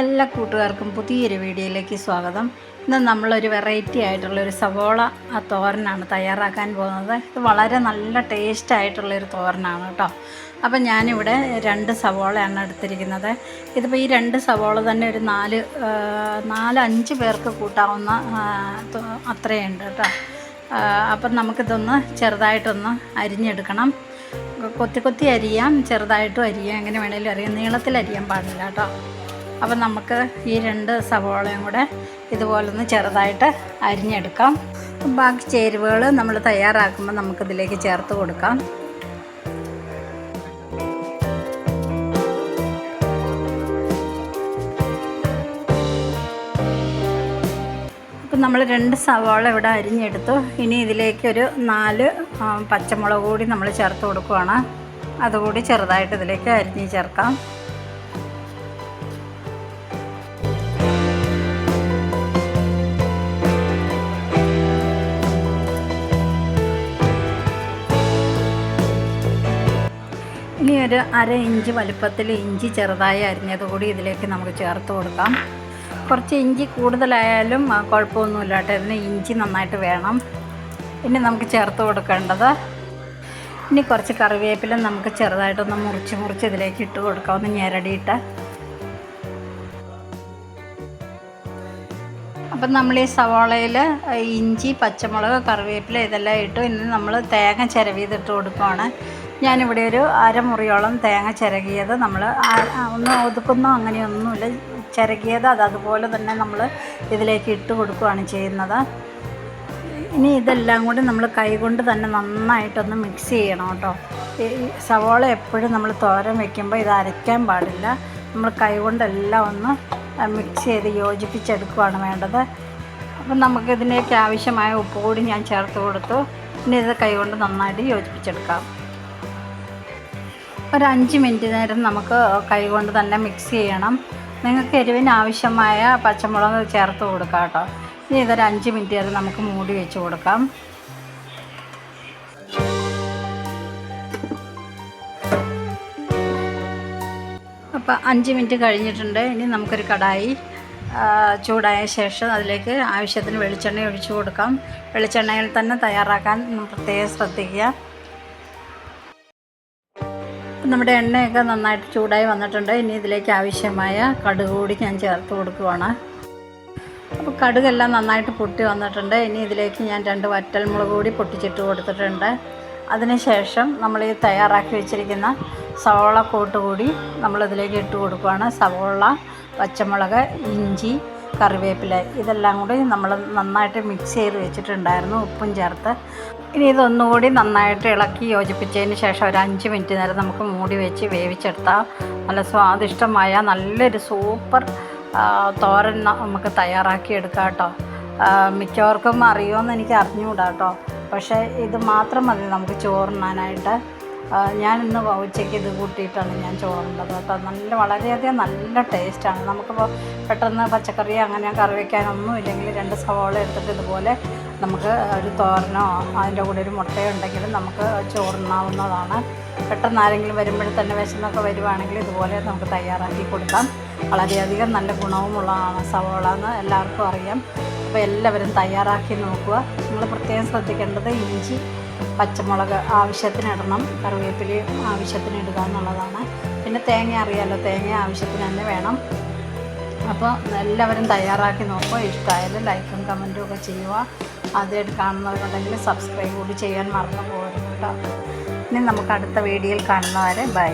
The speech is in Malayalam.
എല്ലാ കൂട്ടുകാർക്കും പുതിയൊരു വീഡിയോയിലേക്ക് സ്വാഗതം. ഇന്ന് നമ്മളൊരു വെറൈറ്റി ആയിട്ടുള്ള ഒരു സവോള തോരനാണ് തയ്യാറാക്കാൻ പോകുന്നത്. ഇത് വളരെ നല്ല ടേസ്റ്റ് ആയിട്ടുള്ളൊരു തോരനാണ് കേട്ടോ. അപ്പം ഞാനിവിടെ രണ്ട് സവോളയാണ് എടുത്തിരിക്കുന്നത്. ഇതിപ്പോൾ ഈ രണ്ട് സവോള തന്നെ ഒരു നാല് നാല് അഞ്ച് പേർക്ക് കൂട്ടാവുന്ന അത്രയുണ്ട് കേട്ടോ. അപ്പം നമുക്കിതൊന്ന് ചെറുതായിട്ടൊന്ന് അരിഞ്ഞെടുക്കണം. കൊത്തി കൊത്തി അരിയാം ചെറുതായിട്ടും അരിയാം. എങ്ങനെ വേണേലും അറിയാം നീളത്തിൽ അരിയാൻ പാടില്ല കേട്ടോ. അപ്പം നമുക്ക് ഈ രണ്ട് സവോളയും കൂടെ ഇതുപോലൊന്ന് ചെറുതായിട്ട് അരിഞ്ഞെടുക്കാം. ബാക്കി ചേരുവകൾ നമ്മൾ തയ്യാറാക്കുമ്പോൾ നമുക്കിതിലേക്ക് ചേർത്ത് കൊടുക്കാം. നമ്മൾ രണ്ട് സവാള ഇവിടെ അരിഞ്ഞെടുത്തു. ഇനി ഇതിലേക്ക് ഒരു നാല് പച്ചമുളക് കൂടി നമ്മൾ ചേർത്ത് കൊടുക്കുവാണ്. അതുകൂടി ചെറുതായിട്ട് ഇതിലേക്ക് അരിഞ്ഞ് ചേർക്കാം. ഒരു അര ഇഞ്ച് വലുപ്പത്തിൽ ഇഞ്ചി ചെറുതായി അരിഞ്ഞത് കൂടി ഇതിലേക്ക് നമുക്ക് ചേർത്ത് കൊടുക്കാം. കുറച്ച് ഇഞ്ചി കൂടുതലായാലും കുഴപ്പമൊന്നുമില്ല കേട്ടോ. ഇതിന് ഇഞ്ചി നന്നായിട്ട് വേണം. ഇനി നമുക്ക് ചേർത്ത് കൊടുക്കേണ്ടത് ഇനി കുറച്ച് കറിവേപ്പില നമുക്ക് ചെറുതായിട്ടൊന്ന് മുറിച്ച് മുറിച്ച് ഇതിലേക്ക് ഇട്ട് കൊടുക്കാം ഒന്ന് ഞെരടിയിട്ട് അപ്പം നമ്മൾ ഈ സവാളയിൽ ഇഞ്ചി പച്ചമുളക് കറിവേപ്പില ഇതെല്ലാം ഇട്ടു. ഇനി നമ്മൾ തേങ്ങ ചിരവിയതിട്ട് കൊടുക്കുകയാണ് ഞാനിവിടെ ഒരു അരമുറിയോളം തേങ്ങ ചിരകിയത് നമ്മൾ ഒന്ന് ഒതുക്കുന്നോ അങ്ങനെയൊന്നുമില്ല. ചിരകിയത് അത് അതുപോലെ തന്നെ നമ്മൾ ഇതിലേക്ക് ഇട്ട് കൊടുക്കുകയാണ് ചെയ്യുന്നത്. ഇനി ഇതെല്ലാം കൂടി നമ്മൾ കൈകൊണ്ട് തന്നെ നന്നായിട്ടൊന്ന് മിക്സ് ചെയ്യണം കേട്ടോ. ഈ സവോള എപ്പോഴും നമ്മൾ തോരൻ വെക്കുമ്പോൾ ഇത് അരയ്ക്കാൻ പാടില്ല. നമ്മൾ കൈകൊണ്ടെല്ലാം ഒന്ന് മിക്സ് ചെയ്ത് യോജിപ്പിച്ചെടുക്കുകയാണ് വേണ്ടത്. അപ്പം നമുക്കിതിലേക്ക് ആവശ്യമായ ഉപ്പ് കൂടി ഞാൻ ചേർത്ത് കൊടുത്തു. ഇനി ഇത് കൈകൊണ്ട് നന്നായിട്ട് യോജിപ്പിച്ചെടുക്കാം. ഒരു അഞ്ച് മിനിറ്റ് നേരം നമുക്ക് കൈകൊണ്ട് തന്നെ മിക്സ് ചെയ്യണം. നിങ്ങൾക്ക് എരിവിന് ആവശ്യമായ പച്ചമുളക് ചേർത്ത് കൊടുക്കാം കേട്ടോ. ഇനി ഇതൊരു അഞ്ച് മിനിറ്റ് നേരം നമുക്ക് മൂടി വെച്ച് കൊടുക്കാം. അപ്പോൾ അഞ്ച് മിനിറ്റ് കഴിഞ്ഞിട്ടുണ്ട്. ഇനി നമുക്കൊരു കടായി ചൂടായ ശേഷം അതിലേക്ക് ആവശ്യത്തിന് വെളിച്ചെണ്ണ ഒഴിച്ചു കൊടുക്കാം. വെളിച്ചെണ്ണയിൽ തന്നെ തയ്യാറാക്കാൻ പ്രത്യേകം ശ്രദ്ധിക്കുക. നമ്മുടെ എണ്ണയൊക്കെ നന്നായിട്ട് ചൂടായി വന്നിട്ടുണ്ട്. ഇനി ഇതിലേക്ക് ആവശ്യമായ കടുക് കൂടി ഞാൻ ചേർത്ത് കൊടുക്കുവാണ്. അപ്പോൾ കടുകെല്ലാം നന്നായിട്ട് പൊട്ടി വന്നിട്ടുണ്ട്. ഇനി ഇതിലേക്ക് ഞാൻ രണ്ട് വറ്റൽമുളക് കൂടി പൊട്ടിച്ചിട്ട് കൊടുത്തിട്ടുണ്ട്. അതിനുശേഷം നമ്മൾ ഈ തയ്യാറാക്കി വെച്ചിരിക്കുന്ന സവോള കൂട്ട് കൂടി നമ്മളിതിലേക്ക് ഇട്ട് കൊടുക്കുകയാണ് സവോള പച്ചമുളക് ഇഞ്ചി കറിവേപ്പില ഇതെല്ലാം കൂടി നമ്മൾ നന്നായിട്ട് മിക്സ് ചെയ്ത് വെച്ചിട്ടുണ്ടായിരുന്നു ഉപ്പും ചേർത്ത്. ഇനി ഇതൊന്നുകൂടി നന്നായിട്ട് ഇളക്കി യോജിപ്പിച്ചതിന് ശേഷം ഒരു അഞ്ച് മിനിറ്റ് നേരം നമുക്ക് മൂടി വെച്ച് വേവിച്ചെടുത്താൽ നല്ല സ്വാദിഷ്ടമായ നല്ലൊരു സൂപ്പർ തോരൻ നമുക്ക് തയ്യാറാക്കി എടുക്കാം കേട്ടോ. മിക്കവർക്കും അറിയുമെന്ന് എനിക്ക് അറിഞ്ഞുകൂടാ കേട്ടോ. പക്ഷേ ഇത് മാത്രം മതി നമുക്ക് ചോറുണ്ണാനായിട്ട് ഞാൻ ഇന്ന് ഉച്ചയ്ക്ക് ഇത് കൂട്ടിയിട്ടാണ് ഞാൻ ചോറുണ്ടത്. കേട്ടോ നല്ല വളരെയധികം നല്ല ടേസ്റ്റാണ്. നമുക്കിപ്പോൾ പെട്ടെന്ന് പച്ചക്കറി അങ്ങനെ കറി വയ്ക്കാനൊന്നും ഇല്ലെങ്കിൽ രണ്ട് സവാള എടുത്തിട്ട് ഇതുപോലെ നമുക്ക് ഒരു തോരനോ അതിന്റെ കൂടെ ഒരു മുട്ടയോ ഉണ്ടെങ്കിലും നമുക്ക് ചോറുണ്ണാവുന്നതാണ്. പെട്ടെന്ന് ആരെങ്കിലും വരുമ്പോഴേ തന്നെ വിശന്നൊക്കെ വരുവാണെങ്കിൽ ഇതുപോലെ നമുക്ക് തയ്യാറാക്കി കൊടുക്കാം. വളരെയധികം നല്ല ഗുണവുമുള്ളതാണ് സവോള എന്ന് എല്ലാവർക്കും അറിയാം. അപ്പോൾ എല്ലാവരും തയ്യാറാക്കി നോക്കുക. നിങ്ങൾ പ്രത്യേകം ശ്രദ്ധിക്കേണ്ടത് ഇഞ്ചി പച്ചമുളക് ആവശ്യത്തിന് ഇടണം കറിവേപ്പിലയും ആവശ്യത്തിന് ഇടുക എന്നുള്ളതാണ്. പിന്നെ തേങ്ങ അറിയാമല്ലോ തേങ്ങ ആവശ്യത്തിന് തന്നെ വേണം. അപ്പോൾ എല്ലാവരും തയ്യാറാക്കി നോക്കുക ഇഷ്ടമായാലും ലൈക്കും കമന്റും ഒക്കെ ചെയ്യുക. ആദ്യമായിട്ട് കാണുന്നവരുണ്ടെങ്കിൽ സബ്സ്ക്രൈബ് കൂടി ചെയ്യാൻ മറന്നു പോകരുത് കേട്ടോ. ഇനി നമുക്ക് അടുത്ത വീഡിയോയിൽ കാണുന്നവരെ ബൈ.